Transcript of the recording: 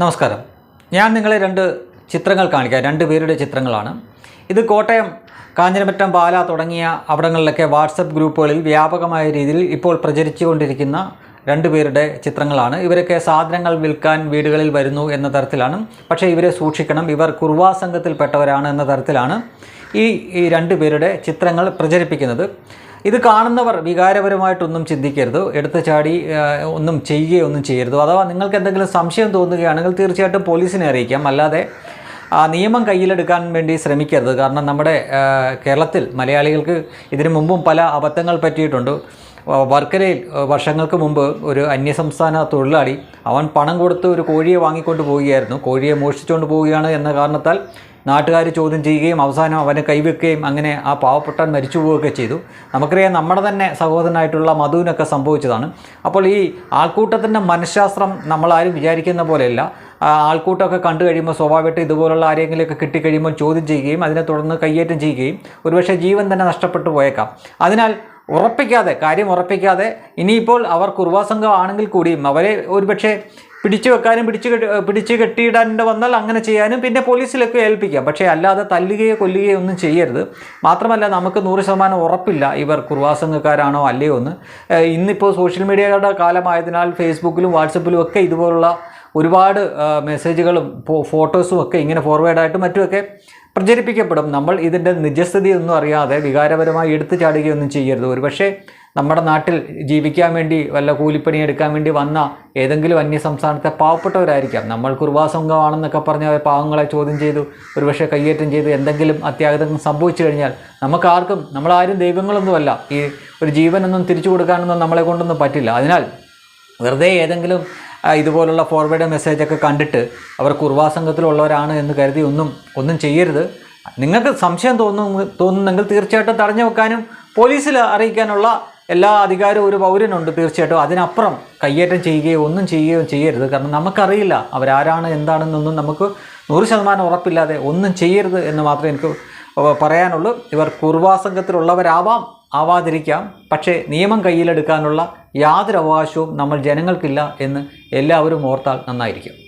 നമസ്കാരം. ഞാൻ നിങ്ങളെ രണ്ട് ചിത്രങ്ങൾ കാണിക്കാം. രണ്ട് പേരുടെ ചിത്രങ്ങളാണ്. ഇത് കോട്ടയം കാഞ്ഞിരമറ്റം പാല തുടങ്ങിയ അവിടങ്ങളിലൊക്കെ വാട്സപ്പ് ഗ്രൂപ്പുകളിൽ വ്യാപകമായ രീതിയിൽ ഇപ്പോൾ പ്രചരിച്ചുകൊണ്ടിരിക്കുന്ന രണ്ട് പേരുടെ ചിത്രങ്ങളാണ്. ഇവരൊക്കെ സാധനങ്ങൾ വിൽക്കാൻ വീടുകളിൽ വരുന്നു എന്ന തരത്തിലാണ്. പക്ഷേ ഇവരെ സൂക്ഷിക്കണം. ഇവർ കുർവാ സംഘത്തിൽപ്പെട്ടവരാണ് എന്ന തരത്തിലാണ് ഈ ഈ രണ്ട് പേരുടെ ചിത്രങ്ങൾ പ്രചരിപ്പിക്കുന്നത്. ഇത് കാണുന്നവർ വികാരപരമായിട്ടൊന്നും ചിന്തിക്കരുത്. എടുത്ത ചാടി ഒന്നും ചെയ്യുകയോ ഒന്നും ചെയ്യരുത്. അഥവാ നിങ്ങൾക്ക് എന്തെങ്കിലും സംശയം തോന്നുകയാണെങ്കിൽ തീർച്ചയായിട്ടും പോലീസിനെ അറിയിക്കാം. അല്ലാതെ ആ നിയമം കയ്യിലെടുക്കാൻ വേണ്ടി ശ്രമിക്കരുത്. കാരണം നമ്മുടെ കേരളത്തിൽ മലയാളികൾക്ക് ഇതിനു മുമ്പും പല അബദ്ധങ്ങൾ പറ്റിയിട്ടുണ്ട്. വർക്കരയിൽ വർഷങ്ങൾക്ക് മുമ്പ് ഒരു അന്യസംസ്ഥാന തൊഴിലാളി അവൻ പണം കൊടുത്ത് ഒരു കോഴിയെ വാങ്ങിക്കൊണ്ട് പോവുകയായിരുന്നു. കോഴിയെ മോഷ്ടിച്ചുകൊണ്ട് പോവുകയാണ് എന്ന കാരണത്താൽ നാട്ടുകാർ ചോദ്യം ചെയ്യുകയും അവസാനം അവനെ കൈവെക്കുകയും അങ്ങനെ ആ പാവപ്പെട്ടൻ മരിച്ചു പോവുകയൊക്കെ ചെയ്തു. നമുക്കറിയാം നമ്മുടെ തന്നെ സഹോദരനായിട്ടുള്ള മധുവിനൊക്കെ സംഭവിച്ചതാണ്. അപ്പോൾ ഈ ആൾക്കൂട്ടത്തിന്റെ മനഃശാസ്ത്രം നമ്മളാരും വിചാരിക്കുന്ന പോലെയല്ല. ആൾക്കൂട്ടമൊക്കെ കണ്ടു കഴിയുമ്പോൾ സ്വാഭാവികമായിട്ട് ഇതുപോലുള്ള ആരെങ്കിലുമൊക്കെ കിട്ടിക്കഴിയുമ്പോൾ ചോദ്യം ചെയ്യുകയും അതിനെ തുടർന്ന് കയ്യേറ്റം ചെയ്യുകയും ഒരുപക്ഷെ ജീവൻ തന്നെ നഷ്ടപ്പെട്ടു പോയേക്കാം. അതിനാൽ ഉറപ്പിക്കാതെ കാര്യം ഉറപ്പിക്കാതെ ഇനിയിപ്പോൾ അവർ കുർവാസംഘം ആണെങ്കിൽ കൂടിയും അവരെ ഒരുപക്ഷെ പിടിച്ചു വെക്കാനും പിടിച്ചു കെട്ടി പിടിച്ചു കെട്ടിയിടാൻ വന്നാൽ അങ്ങനെ ചെയ്യാനും പിന്നെ പോലീസിലൊക്കെ ഏൽപ്പിക്കാം. പക്ഷേ അല്ലാതെ തല്ലുകയോ കൊല്ലുകയോ ഒന്നും ചെയ്യരുത്. മാത്രമല്ല നമുക്ക് നൂറ് ശതമാനം ഉറപ്പില്ല ഇവർ കുർവാസംഘക്കാരാണോ അല്ലയോ എന്ന്. ഇന്നിപ്പോൾ സോഷ്യൽ മീഡിയയുടെ കാലമായതിനാൽ ഫേസ്ബുക്കിലും വാട്സപ്പിലും ഒക്കെ ഇതുപോലുള്ള ഒരുപാട് മെസ്സേജുകളും ഫോട്ടോസും ഒക്കെ ഇങ്ങനെ ഫോർവേഡായിട്ടും മറ്റുമൊക്കെ പ്രചരിപ്പിക്കപ്പെടും. നമ്മൾ ഇതിന്റെ നിജസ്ഥിതി ഒന്നും അറിയാതെ വികാരപരമായി എടുത്തു ചാടുകയൊന്നും ചെയ്യരുത്. ഒരുപക്ഷെ നമ്മുടെ നാട്ടിൽ ജീവിക്കാൻ വേണ്ടി വല്ല കൂലിപ്പണി എടുക്കാൻ വേണ്ടി വന്ന ഏതെങ്കിലും അന്യ സംസ്ഥാനത്തെ പാവപ്പെട്ടവരായിരിക്കാം. നമ്മൾ കുർവാസംഘമാണെന്നൊക്കെ പറഞ്ഞ് അവർ പാവങ്ങളെ ചോദ്യം ചെയ്തു ഒരുപക്ഷെ കയ്യേറ്റം ചെയ്ത് എന്തെങ്കിലും അത്യാഹിതം സംഭവിച്ചു കഴിഞ്ഞാൽ നമുക്കാർക്കും നമ്മളാരും ദൈവങ്ങളൊന്നുമല്ല. ഈ ഒരു ജീവനൊന്നും തിരിച്ചു കൊടുക്കാനൊന്നും നമ്മളെ കൊണ്ടൊന്നും പറ്റില്ല. അതിനാൽ വെറുതെ ഏതെങ്കിലും ഇതുപോലുള്ള ഫോർവേഡ് മെസ്സേജൊക്കെ കണ്ടിട്ട് അവർ കുർവാ സംഘത്തിലുള്ളവരാണ് എന്ന് കരുതി ഒന്നും ഒന്നും ചെയ്യരുത്. നിങ്ങൾക്ക് സംശയം തോന്നുന്നു തോന്നുന്നെങ്കിൽ തീർച്ചയായിട്ടും തടഞ്ഞു വെക്കാനും പോലീസിൽ അറിയിക്കാനുള്ള എല്ലാ അധികാരവും ഒരു പൗരനുണ്ട് തീർച്ചയായിട്ടും. അതിനപ്പുറം കയ്യേറ്റം ചെയ്യുകയോ ഒന്നും ചെയ്യുകയോ ചെയ്യരുത്. കാരണം നമുക്കറിയില്ല അവരാരാണ് എന്താണെന്നൊന്നും നമുക്ക് നൂറ് ശതമാനം ഉറപ്പില്ലാതെ ഒന്നും ചെയ്യരുത് എന്ന് മാത്രമേ എനിക്ക് പറയാനുള്ളൂ. ഇവർ കുർവാ സംഘത്തിലുള്ളവരാവാം ആവാതിരിക്കാം. പക്ഷേ നിയമം കയ്യിലെടുക്കാനുള്ള യാതൊരു അവകാശവും നമ്മൾ ജനങ്ങൾക്കില്ല എന്ന് എല്ലാവരും ഓർത്താൽ നന്നായിരിക്കും.